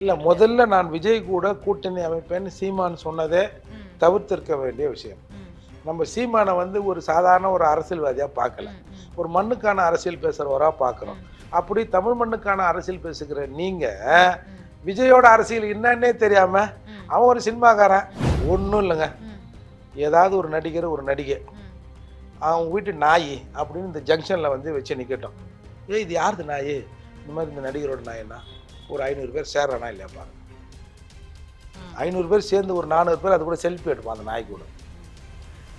இல்ல முதல்ல நான் விஜய் கூட கூட்டணி அமைப்பேன்னு சீமான் சொன்னதே தவிர்த்திருக்க வேண்டிய விஷயம். நம்ம சீமானை வந்து ஒரு சாதாரண ஒரு அரசியல்வாதியா பார்க்கல. ஒரு மண்ணுக்கான அரசியல் பேசுறவரா பார்க்குறோம் அப்படி தமிழ் மண்ணுக்கான அரசியல் பேசுகிற நீங்க ம், விஜயோட அரசியல் என்னன்னே தெரியாம ம், அவன் ஒரு சினிமாக்காரன். ஒன்றும் இல்லைங்க. ஏதாவது ஒரு நடிகர் ஒரு நடிகை. அவன் வீட்டு நாய் அப்படின்னு இந்த ஜங்ஷனில் வந்து வச்சு நிற்கட்டும் ஏய் இது யாருது நாய்? இந்த மாதிரி இந்த நடிகரோட நாயனா ஒரு ஐநூறு பேர் சேர்றானா இல்லையா பாருங்க. ம். ஐநூறு பேர் சேர்ந்து ஒரு நானூறு பேர் அது கூட செல்ஃபி எடுப்பான் அந்த நாய் கூட.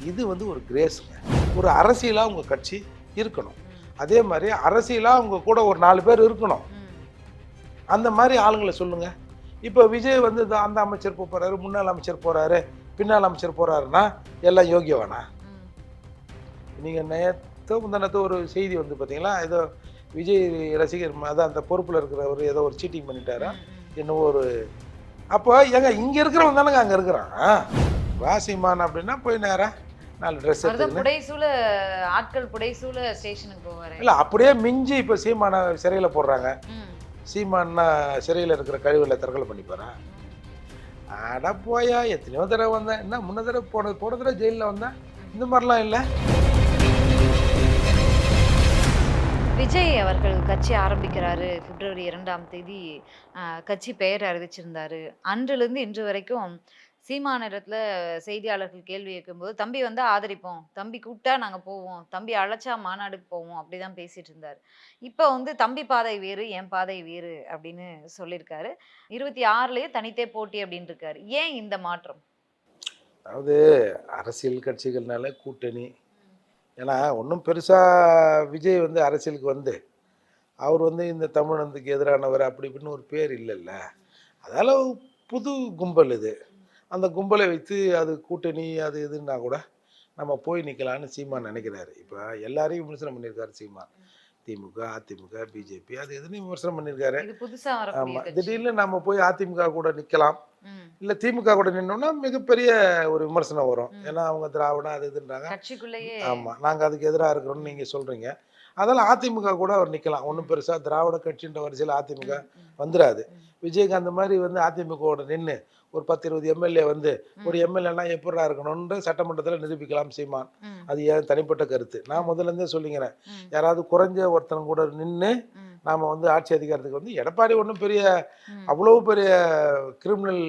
இது வந்து ஒரு கிரேஸுங்க ஒரு அரசியலாக உங்கள் கட்சி இருக்கணும். அதே மாதிரி அரசியலாக உங்கள் கூட ஒரு நாலு பேர் இருக்கணும். அந்த மாதிரி ஆளுங்களை சொல்லுங்க. இப்போ விஜய் வந்து அந்த அமைச்சர் போக போறாரு முன்னாள் அமைச்சர் போறாரு பின்னால் அமைச்சர் போறாருன்னா எல்லாம் யோகியவானா? நீங்கள் நேற்று முந்தானத்து ஒரு செய்தி வந்து பார்த்தீங்களா ஏதோ விஜய் ரசிகர் அதான் அந்த பொறுப்பில் இருக்கிறவர் ஏதோ ஒரு சீட்டிங் பண்ணிட்டாரா. என்னவோ ஒரு அப்போ எங்க இங்கே இருக்கிறவன் தானேங்க அங்கே இருக்கிறான்? வாசிமான் அப்படின்னா போய் நேரா நாலு ட்ரெஸ் புடைசூழ ஆட்கள் புடைசூழ ஸ்டேஷனுக்கு போவாரு. இல்லை அப்படியே மிஞ்சி இப்போ சீமானை சிறையில் போடுறாங்க. சீமான்னா சிறையில் இருக்கிற கழிவுல தற்கொலை பண்ணிப்பாரா? அட போயா எத்தனையோ தடவை வந்தேன். என்ன முன்ன தடவை போன போன தடவை ஜெயிலில் வந்தேன். இந்த மாதிரிலாம் இல்லை? விஜய் அவர்கள் கட்சி ஆரம்பிக்கிறாரு. பிப்ரவரி இரண்டாம் தேதி கட்சி பெயர் அறிவிச்சிருந்தாரு. அன்றிலிருந்து இன்று வரைக்கும் சீமானிடத்துல செய்தியாளர்கள் கேள்வி கேட்கும்போது தம்பி வந்து ஆதரிப்போம். தம்பி கூப்பிட்டா நாங்க போவோம். தம்பி அழைச்சா மாநாடுக்கு போவோம். அப்படிதான் பேசிட்டு இருந்தார். இப்போ வந்து தம்பி பாதை வேறு என் பாதை வேறு அப்படின்னு சொல்லியிருக்காரு. இருபத்தி ஆறுலயே தனித்தே போட்டி அப்படின்னு இருக்காரு ஏன் இந்த மாற்றம்? அதாவது அரசியல் கட்சிகள்னால கூட்டணி ஏன்னா ஒன்றும் பெருசாக விஜய் வந்து அரசியலுக்கு வந்து அவர் வந்து இந்த தமிழனுக்கு எதிரானவர் அப்படி இப்படின்னு ஒரு பேர் இல்லைல்ல. அதால் புது கும்பல் இது. அந்த கும்பலை வைத்து அது கூட்டணி அது இதுன்னா கூட நம்ம போய் நிற்கலான்னு சீமான் நினைக்கிறாரு. இப்போ எல்லாரையும் விமர்சனம் பண்ணியிருக்காரு சீமான். திமுக அதிமுக பிஜேபி அது எதுன்னு விமர்சனம் பண்ணியிருக்காரு. ஆமாம் திடீர்னு நம்ம போய் அதிமுக கூட நிற்கலாம் ம். இல்லை திமுக கூட நின்னோம்னா மிகப்பெரிய ஒரு விமர்சனம் வரும். ஏன்னா அவங்க திராவிடம் அது இதுன்றாங்க. ஆமாம் நாங்கள் அதுக்கு எதிராக இருக்கிறோம்னு நீங்கள் சொல்கிறீங்க அதெல்லாம் அதிமுக கூட அவர் நிற்கலாம் ஒன்றும் பெருசாக திராவிட கட்சின்ற வரிசையில் அதிமுக வந்துடாது. விஜயகாந்த் மாதிரி வந்து அதிமுகவோட நின்று ஒரு பத்து இருபது எம்எல்ஏ வந்து ஒரு எம்எல்ஏனா எப்படா இருக்கணும்னு சட்டமன்றத்தில் நிரூபிக்கலாம் சீமான். அது ஏன் தனிப்பட்ட கருத்து? நான் முதல்ல இருந்தே சொல்லிங்கிறேன் யாராவது குறைஞ்ச ஒருத்தன் கூட நின்று நாம் வந்து ஆட்சி அதிகாரத்துக்கு வந்து எடப்பாடி ஒன்றும் பெரிய ம். அவ்வளவு பெரிய கிரிமினல்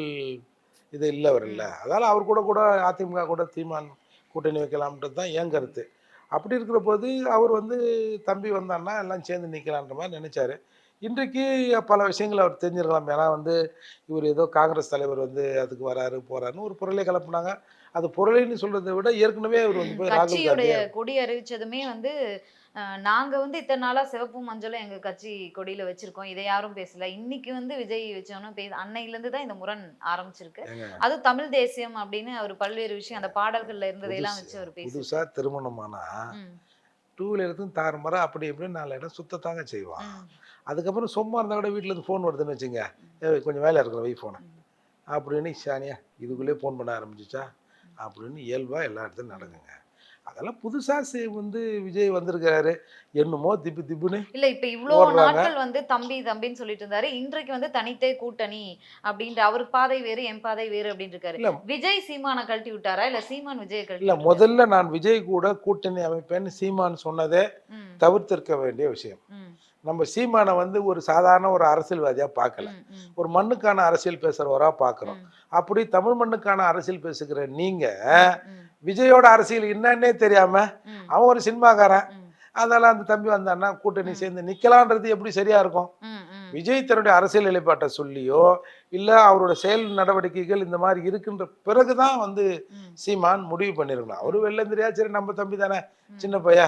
இது இல்லை. அவர் இல்லை அதால் அவர் கூட கூட அதிமுக கூட தீமான் கூட்டணி வைக்கலாம்ன்றது தான் என் கருத்து. அப்படி இருக்கிற போது அவர் வந்து தம்பி வந்தான்னா எல்லாம் சேர்ந்து நிற்கலான்ற மாதிரி நினைச்சாரு. இன்றைக்கு பல விஷயங்கள் அவர் தெரிஞ்சிருக்கலாம். ஏன்னா வந்து இவர் ஏதோ காங்கிரஸ் தலைவர் வந்து அதுக்கு வராரு போறாருன்னு ஒரு பொருளை கிளப்புனாங்க. அது பொருளைன்னு சொல்றதை விட ஏற்கனவே அவர் வந்து போய் கட்சியுடைய கொடி அறிவிச்சதுமே வந்து நாங்க வந்து இத்தனை நாளா சிவப்பும் மஞ்சளும் எங்க கட்சி கொடியில வச்சிருக்கோம். இதை யாரும் பேசல. இன்னைக்கு வந்து விஜய் வச்சவனும் பேச அன்னையில இருந்து தான் இந்த முரண் ஆரம்பிச்சிருக்கு. அது தமிழ் தேசியம் அப்படின்னு அவர் பல்வேறு விஷயம் அந்த பாடல்கள்ல இருந்ததையெல்லாம் வச்சு அவர் பேசி புதுசா திருமணமானா டூ வீலருக்கும் தாறுமாறா அப்படி இப்படின்னு நாலு இடம் சுத்தத்தாங்க செய்வான். அதுக்கப்புறம் சும்மா இருந்தால் கூட வீட்டில் இருந்து ஃபோன் வருதுன்னு வச்சுங்க. கொஞ்சம் வேலை இருக்கிற வை ஃபோனை அப்படின்னு ஷானியா இதுக்குள்ளே ஃபோன் பண்ண ஆரம்பிச்சிச்சா? அப்படின்னு இயல்பாக எல்லா இடத்துலையும் நடக்குங்க. அதெல்லாம் புதுசாக வந்து விஜய் வந்திருக்காரு என்னமோ திப்பு திப்புன்னு இல்ல இப்ப இவ்வளவு. நாட்கள் வந்து தம்பி தம்பின்னு சொல்லிட்டு இருந்தாரு. இன்றைக்கு வந்து தனித்தே கூட்டணி அப்படின்ற அவர் பாதை வேறு என் பாதை வேறு அப்படின்னு இருக்காரு. விஜய் சீமான கழட்டி விட்டாரா? இல்ல சீமான் விஜய் கழட்டி இல்லை? முதல்ல நான் விஜய் கூட கூட்டணி அமைப்பேன்னு சீமான் சொன்னதே தவிர்த்திருக்க வேண்டிய விஷயம். நம்ம சீமானை வந்து ஒரு சாதாரண ஒரு அரசியல்வாதியாக பார்க்கல. ஒரு மண்ணுக்கான அரசியல் பேசுகிறவராக பார்க்குறோம். அப்படி தமிழ் மண்ணுக்கான அரசியல் பேசுகிற நீங்கள் விஜயோட அரசியல் என்னன்னே தெரியாம ம், அவன் ஒரு சினிமாக்காரன். அதனால அந்த தம்பி வந்தான்னா கூட்டணி சேர்ந்து நிக்கலான்றது எப்படி சரியா இருக்கும். விஜய் தன்னுடைய அரசியல் நிலைப்பாட்டை சொல்லியோ இல்ல அவரோட செயல் நடவடிக்கைகள் இந்த மாதிரி இருக்குன்ற பிறகுதான் வந்து ம், சீமான் முடிவு பண்ணிருக்கணும் அவரு வெளில தெரியா சரி நம்ம தம்பி தானே. சின்ன பையா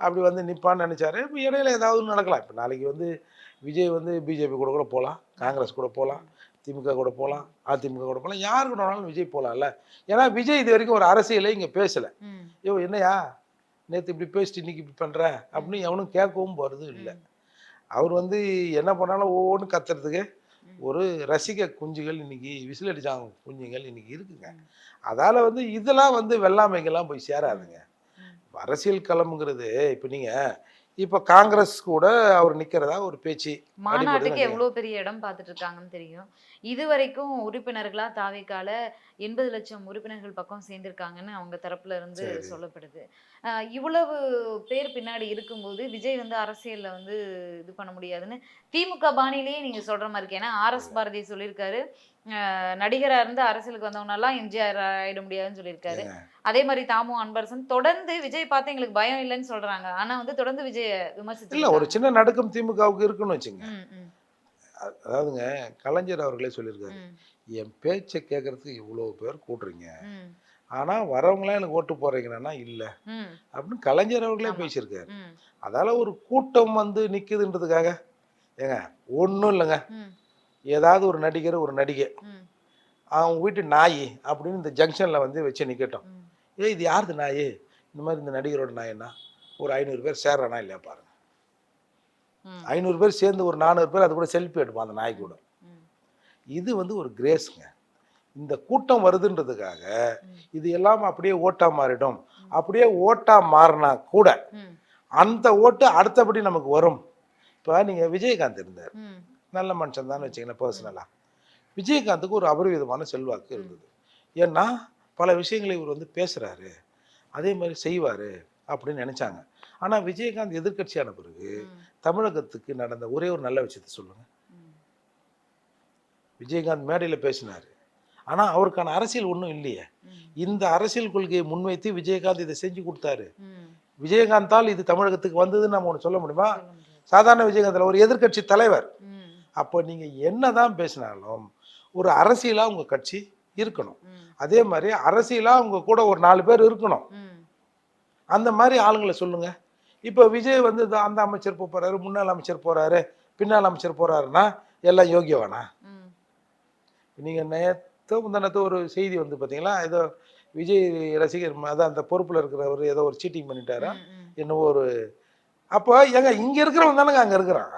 அப்படி வந்து நிப்பான்னு நினைச்சாரு. இப்போ இடையில ஏதாவது நடக்கலாம். இப்போ நாளைக்கு வந்து விஜய் வந்து பிஜேபி கூட கூட போகலாம் காங்கிரஸ் கூட போகலாம் திமுக கூட போகலாம் அதிமுக கூட போகலாம் யாரு கூட வேணாலும் விஜய் போகலாம்ல ஏன்னா விஜய் இது வரைக்கும் ஒரு அரசியலை இங்க பேசல. ஐயோ என்னையா? நேற்று இப்படி பேசிட்டு இன்னைக்கு இப்படி பண்ற? அப்படின்னு எவனும் கேட்கவும் போறது இல்லை. அவர் வந்து என்ன பண்ணாலும் ஒவ்வொன்றும் கத்துறதுக்கு. ஒரு ரசிக குஞ்சுகள் இன்னைக்கு விசில் அடிச்சாங்க குஞ்சுகள் இன்னைக்கு இருக்குங்க. அதால வந்து இதெல்லாம் வந்து வெள்ளாமைக்கெல்லாம் போய் சேராதுங்க. அரசியல் களம்ங்கிறது இப்போ நீங்க இப்போ காங்கிரஸ் கூட அவர் நிக்கிறதா ஒரு பேச்சு மாநாட்டுக்கு எவ்வளவு பெரிய இடம் பார்த்துட்டு இருக்காங்கன்னு தெரியும். இது வரைக்கும் உறுப்பினர்களா தாவேக்கால எண்பது லட்சம் உறுப்பினர்கள் பக்கம் சேர்ந்திருக்காங்கன்னு அவங்க தரப்புல இருந்து. சொல்லப்படுது. ஆஹ் இவ்வளவு பேர் பின்னாடி இருக்கும்போது விஜய் வந்து அரசியல்ல வந்து இது பண்ண முடியாதுன்னு திமுக பாணியிலேயே நீங்க சொல்ற மாதிரி இருக்கு. ஏன்னா ஆர் எஸ் பாரதி சொல்லியிருக்காரு. ஆஹ் நடிகரா இருந்து அரசியலுக்கு வந்தவனெல்லாம் எம்ஜிஆர் ஆயிட முடியாதுன்னு சொல்லியிருக்காரு. அதே மாதிரி தாமு அன்பரசன் தொடர்ந்து விஜய் பார்த்து எங்களுக்கு பயம் இல்லைன்னு சொல்றாங்க. ஆனா வந்து தொடர்ந்து விஜய விமர்சிச்சு இல்ல ஒரு சின்ன நடுக்கம் திமுகவுக்கு இருக்குன்னு வச்சுங்க. அதாவதுங்க கலைஞர் அவர்களே சொல்லியிருக்காரு. என் பேச்சை கேட்கறதுக்கு இவ்வளோ பேர் கூட்டுறீங்க. ம், ஆனா வரவங்களாம் எனக்கு ஓட்டு போறீங்கன்னா இல்ல. அப்படின்னு கலைஞர் அவர்களே. பேசியிருக்காரு. அதால ஒரு கூட்டம் வந்து நிக்குதுன்றதுக்காக. ஏங்க ஒன்றும் இல்லைங்க. ஏதாவது ஒரு நடிகர் ஒரு நடிகை. அவங்க வீட்டு நாய் அப்படின்னு இந்த ஜங்ஷன்ல வந்து வச்சு நிக்கட்டும். ம். ஏய் இது யாருது நாய்? இந்த மாதிரி இந்த நடிகரோட நாய்னா ஒரு ஐநூறு பேர் சேர்றானா இல்லையா பாருங்க. ஐநூறு பேர் சேர்ந்து ஒரு நானூறு பேர் அது கூட செல்ஃபி எடுப்பான் அந்த நாய் கூட. இது வந்து ஒரு கிரேஸ்ங்க இந்த கூட்டம் வருதுன்றதுக்காக. இது எல்லாம் அப்படியே ஓட்டா மாறிடும். அப்படியே ஓட்டா மாறினா கூட அந்த ஓட்டு அடுத்தபடி நமக்கு வரும். இப்போ நீங்கள் விஜயகாந்த் இருந்தார். நல்ல மனுஷன் தான் வச்சுக்கங்களேன் பர்சனலாக விஜயகாந்துக்கு ஒரு அபரிவிதமான செல்வாக்கு இருந்தது. ஏன்னா பல விஷயங்களை இவர் வந்து பேசுகிறாரு அதே மாதிரி செய்வார் அப்படின்னு நினச்சாங்க. ஆனால் விஜயகாந்த் எதிர்க்கட்சியான பிறகு தமிழகத்துக்கு நடந்த ஒரே ஒரு நல்ல விஷயத்த சொல்லுங்கள். விஜயகாந்த் மேடையில் பேசினார். ஆனால் அவருக்கான அரசியல் ஒன்றும் இல்லையே. இந்த அரசியல் கொள்கையை முன்வைத்து விஜயகாந்த் இதை செஞ்சு கொடுத்தாரு. விஜயகாந்தால் இது தமிழகத்துக்கு வந்ததுன்னு நம்ம ஒன்று சொல்ல முடியுமா. சாதாரண விஜயகாந்தில் ஒரு எதிர்க்கட்சி தலைவர். அப்போ நீங்கள் என்னதான் பேசினாலும் ஒரு அரசியலாக உங்கள் கட்சி இருக்கணும். அதே மாதிரி அரசியலாக உங்க கூட ஒரு நாலு பேர் இருக்கணும். அந்த மாதிரி ஆளுங்களை சொல்லுங்க. இப்போ விஜய் வந்து அந்த அமைச்சர் போப் போறாரு முன்னாள் அமைச்சர் போறாரு பின்னால் அமைச்சர் போறாருன்னா எல்லாம் யோகியவானா? நீங்கள் நேற்று முந்தானத்து ஒரு செய்தி வந்து பார்த்தீங்களா ஏதோ விஜய் ரசிகர் அதான் அந்த பொறுப்பில் இருக்கிறவர் ஏதோ ஒரு சீட்டிங் பண்ணிட்டாரா. என்னவோ ஒரு அப்போ ஏங்க இங்க இருக்கிறவன் தானங்க அங்க இருக்கிறான்?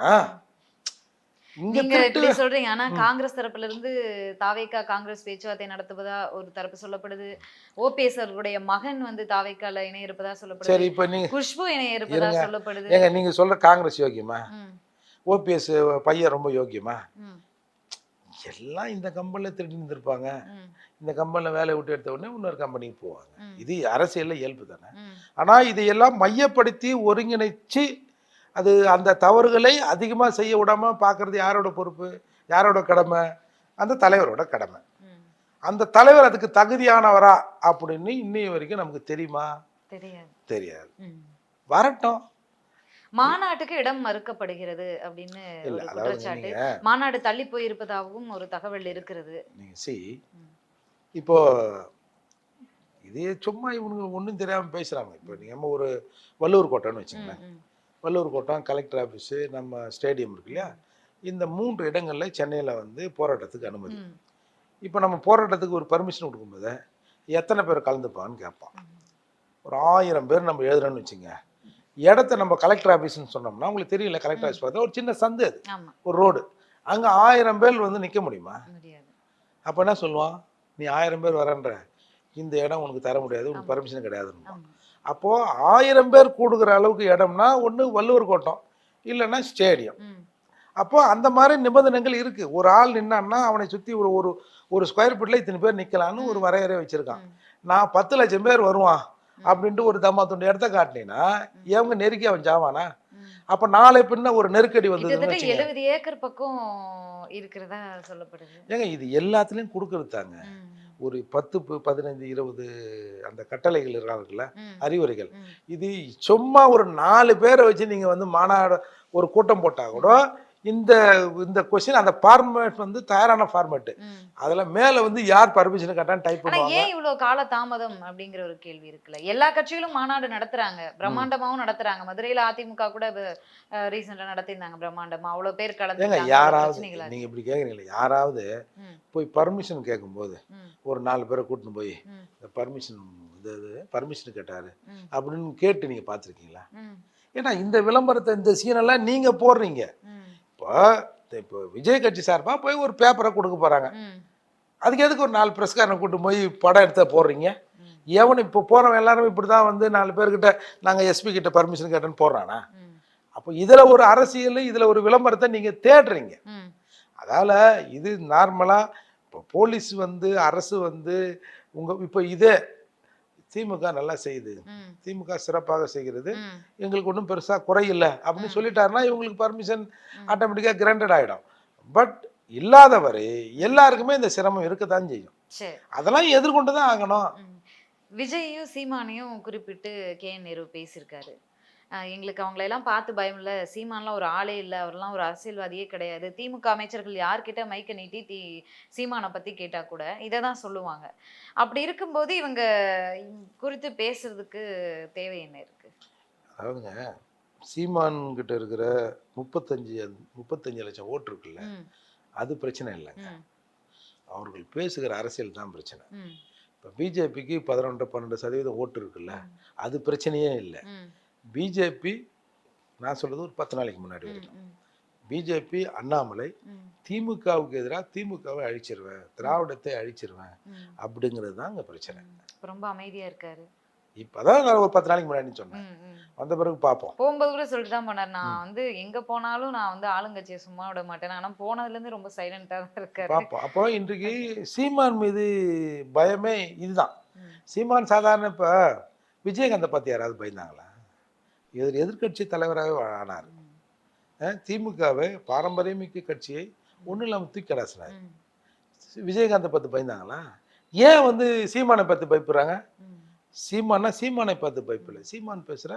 நீங்க சொல்றீங்க. ஆனா காங்கிரஸ் தரப்புல இருந்து தாவேக்கா காங்கிரஸ் பேச்சுவார்த்தை நடத்துவதா ஒரு தரப்பு சொல்லப்படுது. ஓபிஎஸ் அவர்களுடைய மகன் வந்து தாவேக்கால இணைய இருப்பதா சொல்லப்படுது. சரி இப்ப நீங்க குஷ்பு இணைய இருப்பதா. சொல்லப்படுது. ஏங்க நீங்க சொல்ற காங்கிரஸ் யோகியமா? ஓபிஎஸ் பையன் ரொம்ப யோகியமா? எல்லாம் இந்த கம்பெனில திருடி இருந்திருப்பாங்க. இந்த கம்பெனில வேலையை விட்டு எடுத்த உடனே இன்னொரு கம்பெனிக்கு போவாங்க. இது அரசியல்ல இயல்பு தானே? ஆனா இதையெல்லாம் மையப்படுத்தி ஒருங்கிணைச்சு அது அந்த தவறுகளை அதிகமா செய்ய விடாம பார்க்கிறது யாரோட பொறுப்பு? யாரோட கடமை? அந்த தலைவரோட கடமை. அந்த தலைவர் அதுக்கு தகுதியானவரா அப்படின்னு இன்னைய வரைக்கும் நமக்கு தெரியுமா? தெரியாது. தெரியாது. வரட்டும். மாநாட்டுக்கு இடம் மறுக்கப்படுகிறது அப்படின்னு குற்றச்சாட்டு. மாநாடு தள்ளி போயிருப்பதாகவும் ஒரு தகவல் இருக்கிறது. சி. இப்போ இதே சும்மா இவனுங்க ஒன்றும் தெரியாம பேசுறாங்க. இப்போ நம்ம ஒரு வள்ளூர் கோட்டைன்னு ம், வச்சுங்களேன் வள்ளூர் கோட்டம் கலெக்டர் ஆஃபீஸு நம்ம ஸ்டேடியம் இருக்கு இல்லையா? இந்த மூன்று இடங்கள்ல சென்னையில வந்து போராட்டத்துக்கு அனுமதி. இப்போ நம்ம போராட்டத்துக்கு ஒரு பர்மிஷன் கொடுக்கும்போது எத்தனை பேர் கலந்துப்பான்னு கேட்பான். ஒரு ஆயிரம் பேர் நம்ம எழுதுறோன்னு வச்சுங்க. இடத்த நம்ம கலெக்டர் ஆஃபீஸ்னு சொன்னோம்னா உங்களுக்கு தெரியல கலெக்டர் ஆஃபீஸ் பார்த்தா ஒரு சின்ன சந்து அது. ஒரு ரோடு. அங்கே ஆயிரம் பேர் வந்து நிற்க முடியுமா? அப்போ என்ன சொல்லுவான்? நீ ஆயிரம் பேர் வரன்ற. இந்த இடம் உனக்கு தர முடியாது உனக்கு. பர்மிஷன் கிடையாதுன்னு அப்போது ஆயிரம் பேர் கூடுகிற அளவுக்கு இடம்னா ஒன்று வள்ளுவர் கோட்டம் இல்லைன்னா ஸ்டேடியம். ம், அப்போ அந்த மாதிரி நிபந்தனைகள் இருக்குது ஒரு ஆள் நின்னான்னா அவனை சுற்றி ஒரு ஒரு ஒரு ஸ்கொயர் ஃபீட்டில் இத்தனை பேர் நிற்கலான்னு ஒரு வரையறை வச்சுருக்கான். நான் பத்து லட்சம் பேர் வருவான். அப்படின்ட்டு ஒரு தம்மா துண்டு இடத்த காட்டினீங்கன்னா இவங்க நெருக்கி அவன் ஜாவானா. அப்போ நாளை பின்ன ஒரு நெருக்கடி வச்சுங்க எழுபது ஏக்கர் பக்கம் இருக்கிறதா சொல்லப்படுது. ஏங்க இது எல்லாத்துலேயும் கொடுக்கறது தாங்க ஒரு பத்து பதினைந்து இருபது அந்த கட்டளைகள் இருக்காங்கல்ல ம், அறிவுரைகள். இது சும்மா ஒரு நாலு பேரை வச்சு நீங்கள் வந்து மாநாடு ஒரு கூட்டம் போட்டால் கூட இந்த இந்த கொஸ்டின் அந்த ஃபார்மேட் வந்து தயாரான ஃபார்மேட்டு ம். அதில் மேலே வந்து யார் பர்மிஷன் கேட்டான்னு டைப் பண்ணுவாங்க. ஏன் இவ்வளவு கால தாமதம் அப்படிங்கிற ஒரு கேள்வி இருக்குல்ல. எல்லா கட்சிகளும் மாநாடு நடத்துறாங்க. பிரம்மாண்டமாவும் நடத்துறாங்க. மதுரையில அதிமுக கூட ரீசெண்டா நடத்திருந்தாங்க பிரம்மாண்டமா. அவ்வளவு பேர் கலந்து யாராவது நீங்கள் இப்படி கேட்குறீங்களே யாராவது. போய் பர்மிஷன் கேட்கும்போது ஒரு நாலு பேரை கூட்டின்னு போய் இந்த பர்மிஷன் இது பர்மிஷன் கேட்டார் அப்படின்னு கேட்டு நீங்கள் பார்த்துருக்கீங்களா? ஏன்னா இந்த விளம்பரத்தை இந்த சீனெல்லாம் நீங்கள் போடுறீங்க. இப்போ இப்போ விஜய் கட்சி சார்பாக போய் ஒரு பேப்பரை கொடுக்க போகிறாங்க அதுக்கு எதுக்கு ஒரு நாலு ப்ரெஸ்காரனை கூட்டு போய் படம் எடுத்த போடுறீங்க? எவன் இப்போ போகிறவன் எல்லாரும் இப்படி தான் வந்து நாலு பேர்கிட்ட நாங்கள் எஸ்பி கிட்ட பர்மிஷன் கேட்டேன்னு போடுறானா. அப்போ இதுல ஒரு அரசியல் இதுல ஒரு விளம்பரத்தை நீங்க தேடுறீங்க. அதால இது நார்மலா இப்போ போலீஸ் வந்து அரசு வந்து உங்க இப்போ இதே திமுக நல்லா செய்யுது. திமுக சிறப்பாக செய்கிறது. எங்களுக்கு ஒன்றும் பெருசா குறையில்லை. அப்படின்னு சொல்லிட்டாருன்னா இவங்களுக்கு பர்மிஷன். ஆட்டோமேட்டிக்காக கிராண்டட் ஆயிடும். பட் இல்லாதவரை எல்லாருக்குமே இந்த சிரமம் இருக்கத்தான் செய்யும். சரி. அதெல்லாம் எதிர்கொண்டு தான் ஆகணும். விஜயையும் சீமானையும் குறிப்பிட்டு கே நேரு பேசியிருக்காரு. எங்களுக்கு அவங்களெல்லாம் பார்த்து பயம் இல்லை. சீமான்லாம் ஒரு ஆளே இல்லை. அவர்லாம் ஒரு அரசியல்வாதியே கிடையாது. திமுக அமைச்சர்கள் யார்கிட்ட மைக்க நீட்டி தி சீமானை பற்றி கேட்டால் கூட இதை தான் சொல்லுவாங்க. அப்படி இருக்கும்போது இவங்க குறித்து பேசுறதுக்கு தேவை என்ன இருக்கு? அதாவதுங்க சீமான் கிட்ட இருக்கிற முப்பத்தஞ்சு முப்பத்தஞ்சு லட்சம் ஓட்டு இருக்குல்ல அது பிரச்சனை இல்லைங்க. அவர்கள் பேசுகிற அரசியல் தான் பிரச்சனை. இப்போ பிஜேபிக்கு பதினொன்று பன்னெண்டு சதவீதம் ஓட்டு இருக்குல்ல அது பிரச்சனையே இல்லை. பிஜேபி நான் சொல்றது ஒரு பத்து நாளைக்கு முன்னாடி வரைக்கும். பிஜேபி அண்ணாமலை திமுகவுக்கு எதிராக திமுகவை அழிச்சிருவேன் திராவிடத்தை அழிச்சிருவேன் அப்படிங்கிறது தான் அங்கே பிரச்சனை. ரொம்ப அமைதியா இருக்காரு. இப்போதான் நான் ஒரு பத்து நாளைக்கு முன்னாடி சொன்னேன். வந்த பிறகு பார்ப்போம் போகும்போது கூட சொல்லிட்டு தான் போனார். நான் வந்து எங்க போனாலும் நான் வந்து ஆளுங்கட்சியை சும்மா விட மாட்டேன். ஆனா போனதுல இருந்து ரொம்ப சைலண்டா தான் இருக்காரு. பார்ப்போம் அப்போ இன்றைக்கு சீமான் மீது பயமே இதுதான். சீமான் சாதாரண இப்போ விஜயகாந்தை பற்றி யாராவது பயந்தாங்களா? எதிர் எதிர்க்கட்சி தலைவராகவே ஆனார். திமுகவை பாரம்பரியமிக்க கட்சியை ஒன்றும் இல்லாமல் தூக்கி கடாசினார் விஜயகாந்தை பார்த்து பயந்தாங்களா? ஏன் வந்து சீமானை பார்த்து பயப்படுறாங்க? சீமானா சீமானை பார்த்து பயப்படல. சீமான் பேசுகிற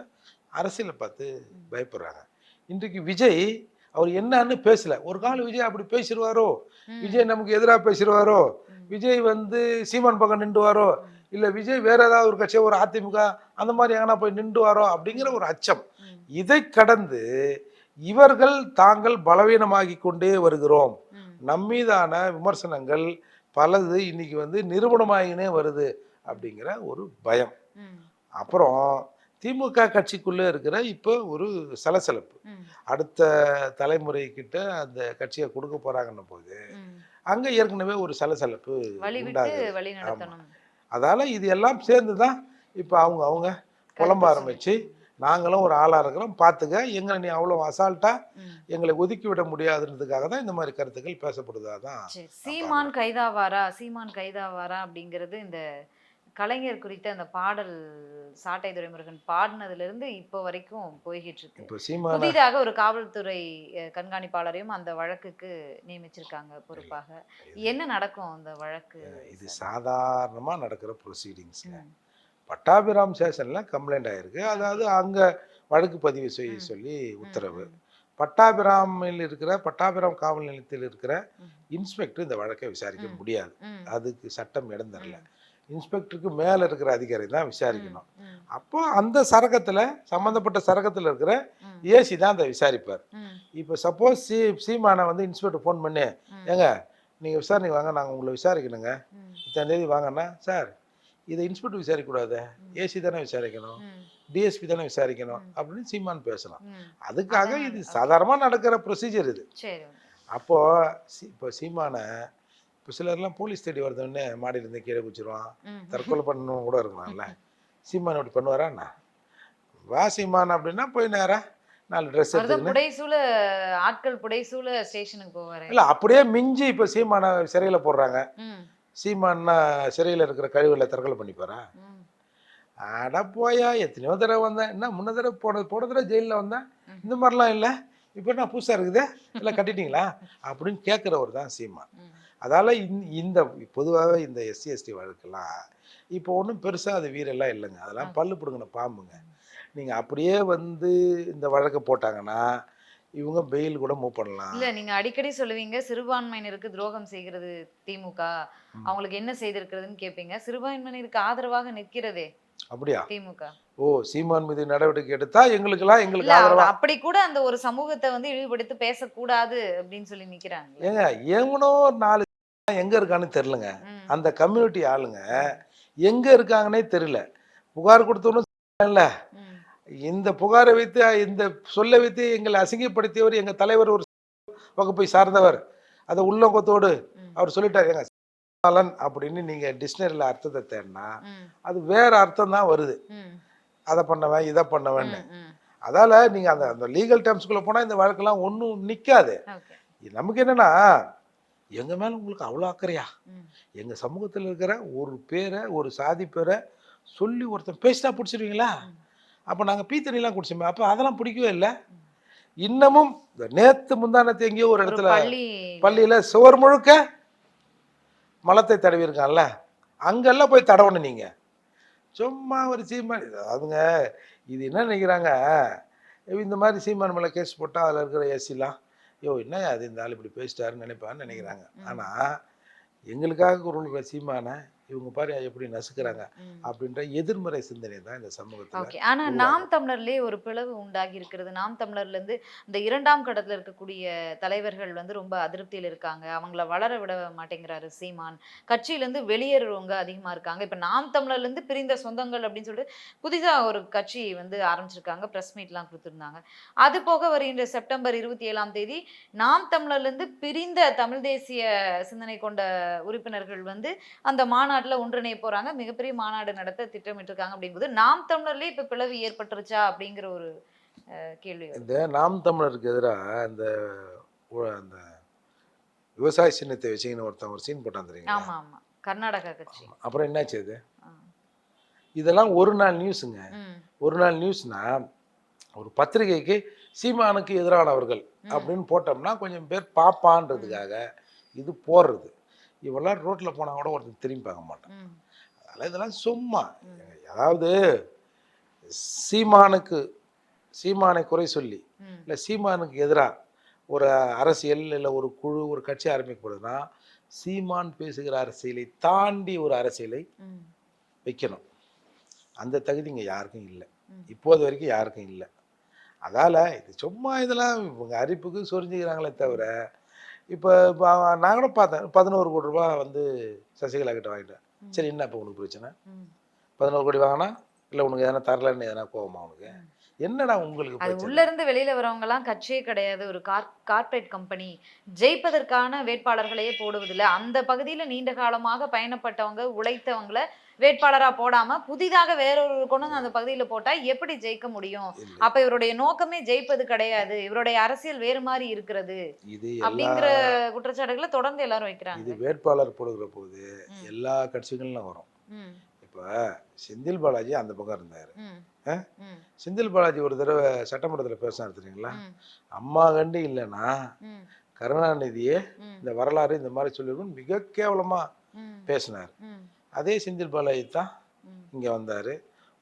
அரசியலை பார்த்து பயப்படுறாங்க. இன்றைக்கு விஜய் அவர் என்னன்னு பேசல. ஒரு காலம் விஜய் அப்படி பேசிடுவாரோ? விஜய் நமக்கு எதிராக பேசிடுவாரோ? விஜய் வந்து சீமான் பக்கம் நின்றுவாரோ? இல்ல விஜய் வேற ஏதாவது ஒரு கட்சி ஒரு அதிமுக அந்த மாதிரி எங்கன்னா போய் நின்றுவாரோ அப்படிங்கிற ஒரு அச்சம். இதை கடந்து இவர்கள் தாங்கள் பலவீனமாகி கொண்டே வருகிறோம். நம்மீதான விமர்சனங்கள் பலது இன்னைக்கு வந்து நிரூபணமாகினே வருது அப்படிங்கிற ஒரு பயம். அப்புறம் திமுக கட்சிக்குள்ளே இருக்கிற இப்போ ஒரு சலசலப்பு. அடுத்த தலைமுறை கிட்ட அந்த கட்சியை கொடுக்க போறாங்கன்னும் போது. அங்க ஏற்கனவே ஒரு சலசலப்பு உண்டாகுது. அதால இது எல்லாம் சேர்ந்து தான் இப்போ அவங்க அவங்க புலம்ப ஆரம்பிச்சு நாங்களும் ஒரு ஆளாக இருக்கிறோம். பார்த்துக்க எங்களை நீ அவ்வளோ அசால்ட்டா ம். எங்களை ஒதுக்கி விட முடியாதுன்றதுக்காக தான் இந்த மாதிரி கருத்துக்கள் பேசப்படுதா. தான் சீமான் கைதாவாரா? சீமான் கைதாவாரா அப்படிங்கிறது இந்த கலைஞர் குறித்த அந்த பாடல் சாட்டை துரைமுருகன் பாடினதுல இருந்து இப்போ வரைக்கும் போய்கிட்டு இருக்கு புதிதாக ஒரு காவல்துறை கண்காணிப்பாளரையும் அந்த வழக்குக்கு நியமிச்சிருக்காங்க பொறுப்பாக. என்ன நடக்கும் அந்த வழக்கு இது சாதாரணமாக நடக்கிற ப்ரொசீடிங்ஸ்ங்க ம், பட்டாபிராம் ஸ்டேஷனில் கம்ப்ளைண்ட் ஆயிருக்கு. அதாவது அங்கே வழக்கு பதிவு செய்ய. சொல்லி உத்தரவு. பட்டாபிராமில் இருக்கிற பட்டாபிராம் காவல் நிலையத்தில் இருக்கிற இன்ஸ்பெக்டர் இந்த வழக்கை விசாரிக்க. முடியாது. அதுக்கு சட்டம் இடம் தரல. இன்ஸ்பெக்டருக்கு மேலே இருக்கிற அதிகாரி தான் விசாரிக்கணும். அப்போ அந்த சரகத்தில் சம்மந்தப்பட்ட சரகத்தில் இருக்கிற ஏசி தான் அதை விசாரிப்பார். இப்போ சப்போஸ் சி சீமானை வந்து இன்ஸ்பெக்டர் ஃபோன் பண்ணி. ஏங்க நீங்கள் விசாரணை வாங்க நாங்கள் உங்களை விசாரிக்கணுங்க. ம், இத்தனை தேதி வாங்கன்னா சார் இதை இன்ஸ்பெக்டர் விசாரிக்கக்கூடாது. ஏசி தானே விசாரிக்கணும். டிஎஸ்பி தானே விசாரிக்கணும். அப்படின்னு சீமான் பேசலாம். அதுக்காக இது. சாதாரணமாக நடக்கிற ப்ரொசீஜர் இது. சரி அப்போ சி இப்போ சீமானை இப்போ சிலர்லாம் போலீஸ் தேடி வருதுன்னு மாடியிலேருந்து கீழே குச்சிருவான் தற்கொலை பண்ணணும் கூட இருக்கலாம்ல சீமான் அப்படி பண்ணுவாரா என்ன? வா சீமான் அப்படின்னா போய் நேரா நாலு ட்ரெஸ் புடைசூழ ஆட்கள் புடைசூழ ஸ்டேஷனுக்கு போவாரு. இல்லை அப்படியே மிஞ்சி இப்போ சீமானை சிறையில் போடுறாங்க. சீமான்னா சிறையில் இருக்கிற கழிவுல தற்கொலை பண்ணிப்பாரா? அட போயா எத்தனையோ தடவை வந்தேன். என்ன முன்ன தடவை போன போன தடவை ஜெயிலில் வந்தேன். இந்த மாதிரிலாம் இல்லை. இப்போ நான் புதுசாக இருக்குது? எல்லாம் கட்டிட்டீங்களா? அப்படின்னு கேட்குறவர் தான் சீமான் அதால் இந்த பொதுவாகவே இந்த எஸ்சி எஸ்டி வழக்கெல்லாம் இப்போ ஒன்றும் பெருசாக அது வீரெல்லாம் இல்லைங்க. அதெல்லாம் பல்லு பிடுங்கின பாம்புங்க. நீங்கள் அப்படியே வந்து இந்த வழக்கை போட்டாங்கன்னா இவங்க பெயில் கூட மூவ் பண்ணலாம். இல்ல நீங்க அடிக்கடி சொல்லுவீங்க சிறுபான்மையினருக்கு துரோகம் செய்கிறது திமுக. அவங்களுக்கு என்ன செய்திருக்கிறதுன்னு கேட்பீங்க சிறுபான்மையினருக்கு ஆதரவாக நிற்கிறதே அப்படியா? திமுக. ஓ சீமான் மீது நடவடிக்கை எடுத்தா எங்களுக்கெல்லாம் எங்களுக்கு இல்ல அவர் ஆதரவா? அப்படி கூட அந்த ஒரு சமூகத்தை வந்து இழிவுபடுத்தி பேசக்கூடாது அப்படின்னு சொல்லி நிக்கிறாங்க ஏங்க எவனோ ஒரு நாலு எங்க இருக்கான்னு தெரிலங்க அந்த கம்யூனிட்டி ஆளுங்க எங்க இருக்காங்கன்னே தெரியல. புகார் ம், இந்த புகாரை வைத்து இந்த சொல்ல வைத்து எங்களை அசிங்கப்படுத்தியவர் எங்க தலைவர் ஒரு வகுப்பை சார்ந்தவர். அதை உள்ளங்கத்தோடு ம், அவர் சொல்லிட்டார். எங்க நலன் அப்படின்னு நீங்க டிக்ஷனரியில் அர்த்தத்தை தேடினா அது வேற அர்த்தம் தான் வருது. அதை பண்ணவன் இதை பண்ணவன் ம், ம், அதால நீங்கள் அந்த அந்த லீகல் டேர்ம்ஸ்குள்ளே போனால் இந்த வழக்கெல்லாம் ஒன்றும் நிற்காது நமக்கு என்னன்னா எங்க மேல உங்களுக்கு அவ்வளோ அக்கறையா? ம். எங்க சமூகத்தில் இருக்கிற ஒரு பேரை ஒரு சாதி பேரை சொல்லி ஒருத்தன் பேசிட்டா பிடிச்சிருவீங்களா. அப்போ நாங்கள் பீ தண்ணிலாம் குடிச்சோமே அப்போ அதெல்லாம் பிடிக்கவே இல்லை. இன்னமும் இந்த நேத்து முந்தானத்து எங்கேயோ ஒரு இடத்துல பள்ளி பள்ளியில சுவர் முழுக்க மலத்தை தடவி இருக்கான்ல அங்கெல்லாம் போய் தடவணும் நீங்க சும்மா ஒரு சீமான் அதுங்க இது என்ன நினைக்கிறாங்க? இந்த மாதிரி சீமான் மேலே கேஸ் போட்டால் அதில் இருக்கிற ஏசிலாம் ஐயோ என்ன அது? இந்த ஆள் இப்படி பேசிட்டாருன்னு நினைப்பான்னு நினைக்கிறாங்க. ஆனால் எங்களுக்காக குரல் சீமானை இவங்க பாரு எப்படி நசுக்கிறாங்க. அப்படின்ற எதிர்மறை சிந்தனை தான் இந்த சமூகத்தில் ஓகே. ஆனா நாம் தமிழர்லயே ஒரு பிளவு உண்டாகி இருக்கிறது. நாம் தமிழர்ல இருந்து இந்த இரண்டாம் கடத்துல இருக்கக்கூடிய தலைவர்கள் வந்து ரொம்ப அதிருப்தியில் இருக்காங்க. அவங்கள வளர விட மாட்டேங்கிறாரு சீமான். கட்சியில இருந்து வெளியேறுறவங்க அதிகமா இருக்காங்க. இப்ப நாம் தமிழர்ல இருந்து பிரிந்த சொந்தங்கள் அப்படின்னு சொல்லிட்டு புதிதா ஒரு கட்சி வந்து ஆரம்பிச்சிருக்காங்க. பிரஸ் மீட்லாம் கொடுத்திருந்தாங்க. அது போக வருகின்ற செப்டம்பர் இருபத்தி ஏழாம் தேதி நாம் தமிழர்ல இருந்து பிரிந்த தமிழ் தேசிய சிந்தனை கொண்ட உறுப்பினர்கள் வந்து அந்த மாநாட்டுல ஒன்றிணைய போறாங்க. மிகப்பெரிய மாநாடு நடத்த திட்டமிட்டிருக்காங்க அப்படிங்கும்போது நாம் தமிழர்லயே இப்ப பிளவு ஏற்பட்டுருச்சா அப்படிங்கிற ஒரு கேள்வி. இந்த நாம் தமிழருக்கு எதிராக இந்த அந்த விவசாய சின்னத்தை வச்சுக்கின்னு ஒருத்தன் ஒரு சீன் போட்டான் தெரியுங்களா? ஆமா ஆமா. கர்நாடகா கட்சி. அப்புறம் என்னாச்சு ஆ. இதெல்லாம் ஒரு நாள் நியூஸுங்க. ஒரு நாள் நியூஸ்னா ஒரு பத்திரிகைக்கு சீமானுக்கு எதிரானவர்கள். அப்படின்னு போட்டோம்னா கொஞ்சம் பேர் பார்ப்பான்றதுக்காக இது போடுறது. இவெல்லாம் ரோட்டில் போனால் கூட ஒருத்தர் திரும்பி பார்க்க மாட்டான். அதனால் இதெல்லாம் சும்மா. அதாவது சீமானுக்கு சீமானை குறை சொல்லி இல்லை சீமானுக்கு எதிராக ஒரு அரசியல் இல்லை ஒரு குழு ஒரு கட்சி ஆரம்பிக்கப்படுதுன்னா சீமான் பேசுகிற அரசியலை தாண்டி ஒரு அரசியலை வைக்கணும். அந்த தகுதி இங்கே யாருக்கும் இல்லை. இப்போது வரைக்கும் யாருக்கும் இல்லை. அதால் இது சும்மா இதெல்லாம் இவங்க அரிப்புக்கு சொரிஞ்சுக்கிறாங்களே தவிர இப்போ நான் கூட பார்த்தேன் பதினோரு கோடி ரூபா வந்து சசிகலா கிட்ட வாங்கிட்டேன். சரி என்ன இப்போ உனக்கு பிரச்சனை. பதினோரு கோடி வாங்கினா இல்லை உனக்கு எதனா தரலன்னு எதனா கோவமா உனக்கு என்னடா உங்களுக்கு அது உள்ள இருந்து வெளியில வரவங்க எல்லாம் கட்சியே கிடையாது. ஒரு கார் கார்ப்பரேட் கம்பெனி ஜெயிப்பதற்கான வேட்பாளர்களையே போடுவதில்லை. அந்த பகுதியில நீண்ட காலமாக பயணப்பட்டவங்க உழைத்தவங்கள வேட்பாளரா போடாம புதிதாக வேறொரு கொண்டு வந்து அந்த பகுதியில போட்டா எப்படி ஜெயிக்க முடியும். அப்ப இவருடைய நோக்கமே ஜெயிப்பது கிடையாது. இவருடைய அரசியல் வேறு மாதிரி இருக்கிறது. இது அப்படிங்கிற குற்றச்சாட்டுகளை தொடர்ந்து எல்லாரும் வைக்கிறாங்க. இது வேட்பாளர் போடுகிற போது. எல்லா கட்சிகளும் வரும். இப்போ செந்தில் பாலாஜி அந்த பக்கம் இருந்தார். செந்தில் பாலாஜி ஒரு தடவை சட்டமன்றத்தில் பேசினார் தெரியுங்களா? அம்மா கண்டு இல்லைன்னா கருணாநிதியே இந்த வரலாறு இந்த மாதிரி சொல்லியிருக்கும் மிக கேவலமா ம், பேசினார். அதே செந்தில் பாலாஜி தான் இங்க வந்தாரு.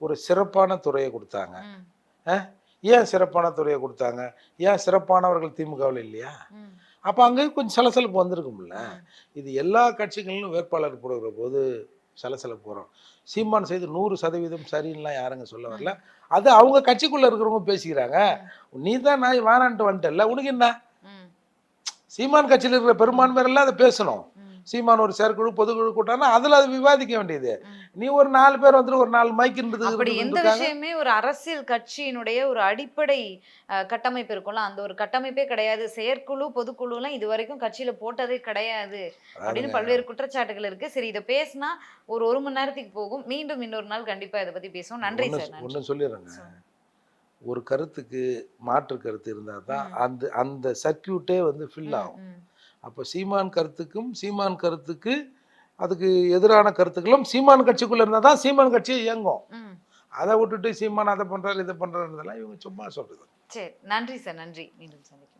ஒரு சிறப்பான துறையை கொடுத்தாங்க. ஏன் சிறப்பான துறையை கொடுத்தாங்க? ஏன் சிறப்பானவர்கள் திமுகவில் இல்லையா? அப்போ அங்கே கொஞ்சம் சலசலப்பு வந்திருக்கும்ல. இது எல்லா கட்சிகளிலும் வேட்பாளர் போடுகிற போது சலசலப்பு வரும். சீமான் செய்து நூறு சதவீதம் சரின்னுலாம் யாருங்க சொல்ல வரல. அது அவங்க கட்சிக்குள்ள இருக்கிறவங்க பேசிக்கிறாங்க. நீ தான் நான் வேணான்ட்டு வந்துட்டல உனக்கு என்ன? சீமான் கட்சியில் இருக்கிற பெரும்பான்மையெல்லாம் அதை பேசணும். சீமான் ஒரு செயற்குழு பொதுக்குழு கூட்டானா அதில் அதை விவாதிக்க வேண்டியது. நீ ஒரு நாலு பேர் வந்துட்டு ஒரு நாலு மைக்கின்றது அப்படி எந்த விஷயமே ஒரு அரசியல் கட்சியினுடைய ஒரு அடிப்படை கட்டமைப்பு இருக்கும்ல அந்த ஒரு கட்டமைப்பே கிடையாது. செயற்குழு பொதுக்குழு எல்லாம் இது வரைக்கும் கட்சியில போட்டதே கிடையாது. அப்படின்னு பல்வேறு குற்றச்சாட்டுகள் இருக்கு. சரி இதை பேசினா ஒரு ஒரு மணி நேரத்துக்கு போகும். மீண்டும் இன்னொரு நாள் கண்டிப்பா இதை பத்தி பேசுவோம். நன்றி சார். ஒன்று சொல்லிடுறேங்க. ஒரு கருத்துக்கு மாற்று கருத்து இருந்தால் தான். அந்த அந்த சர்க்கியூட்டே வந்து ஃபில் ஆகும். அப்போ சீமான் கருத்துக்கும் சீமான் கருத்துக்கு அதுக்கு எதிரான கருத்துக்களும் சீமான் கட்சிக்குள்ள இருந்தால் தான் சீமான் கட்சியே இயங்கும். அதை விட்டுட்டு சீமான் அதை பண்றாரு இதை பண்றாருன்றதெல்லாம் இவங்க சும்மா சொல்றது. சரி நன்றி சார் நன்றி. மீண்டும் சந்திக்கலாம்.